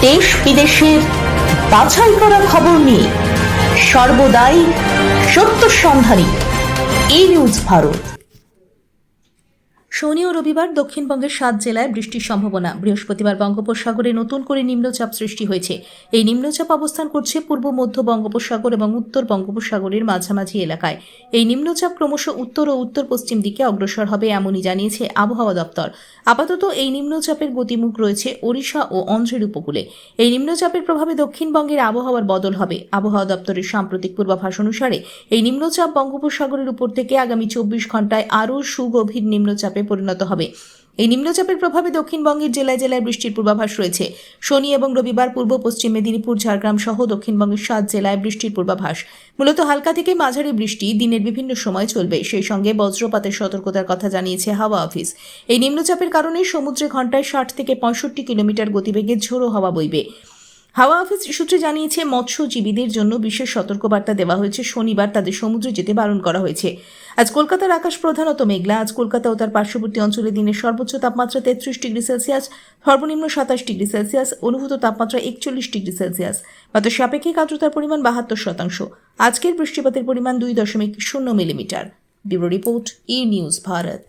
দেশ বিদেশের বাছাই করা খবর নিয়ে সর্বদাই সত্য সন্ধানী এই নিউজ ভারত। শনি ও রবিবার দক্ষিণবঙ্গের সাত জেলায় বৃষ্টির সম্ভাবনা। বৃহস্পতিবার বঙ্গোপসাগরে নতুন করে নিম্নচাপ সৃষ্টি হয়েছে। এই নিম্নচাপ অবস্থান করছে পূর্ব, মধ্য বঙ্গোপসাগর এবং উত্তর বঙ্গোপসাগরের মাঝামাঝি এলাকায়। এই নিম্নচাপ ক্রমশ উত্তর ও উত্তর পশ্চিম দিকে অগ্রসর হবে এমনই জানিয়েছে আবহাওয়া দপ্তর। আপাতত এই নিম্নচাপের গতিমুখ রয়েছে ওড়িশা ও অন্ধ্রের উপকূলে। এই নিম্নচাপের প্রভাবে দক্ষিণবঙ্গের আবহাওয়ার বদল হবে। আবহাওয়া দপ্তরের সাম্প্রতিক পূর্বাভাস অনুসারে এই নিম্নচাপ বঙ্গোপসাগরের উপর থেকে আগামী চব্বিশ ঘন্টায় আরও সুগভীর নিম্নচাপে পরিণত হবে। এই নিম্নচাপের প্রভাবে দক্ষিণবঙ্গের জেলায় জেলায় বৃষ্টির পূর্বাভাস রয়েছে। শনি এবং রবিবার পূর্ব, পশ্চিম মেদিনীপুর, ঝাড়গ্রাম সহ দক্ষিণবঙ্গের সাত জেলায় বৃষ্টির পূর্বাভাস। মূলত হালকা থেকে মাঝারি বৃষ্টি দিনের বিভিন্ন সময় চলবে। সেই সঙ্গে বজ্রপাতের সতর্কতার কথা জানিয়েছে হাওয়া অফিস। এই নিম্নচাপের কারণে সমুদ্রে ঘন্টায় ষাট থেকে পঁয়ষট্টি কিলোমিটার গতিবেগে ঝোড়ো হাওয়া বইবে। হাওয়া অফিস সূত্রে জানিয়েছে, মৎস্যজীবীদের জন্য বিশেষ সতর্কবার্তা দেওয়া হয়েছে। শনিবার তাদের সমুদ্রে যেতে বারণ করা হয়েছে। আজ কলকাতার আকাশ প্রধানত মেঘলা। আজ কলকাতা ও তার পার্শ্ববর্তী অঞ্চলে দিনের সর্বোচ্চ তাপমাত্রা তেত্রিশ ডিগ্রি সেলসিয়াস, সর্বনিম্ন সাতাশ ডিগ্রি সেলসিয়াস, অনুভূত তাপমাত্রা একচল্লিশ ডিগ্রি সেলসিয়াস। বাতাস সাপেক্ষিক আর্দ্রতার পরিমাণ বাহাত্তর শতাংশ। আজকের বৃষ্টিপাতের পরিমাণ দুই দশমিক শূন্য millimetre. Bureau report, E news Bharat.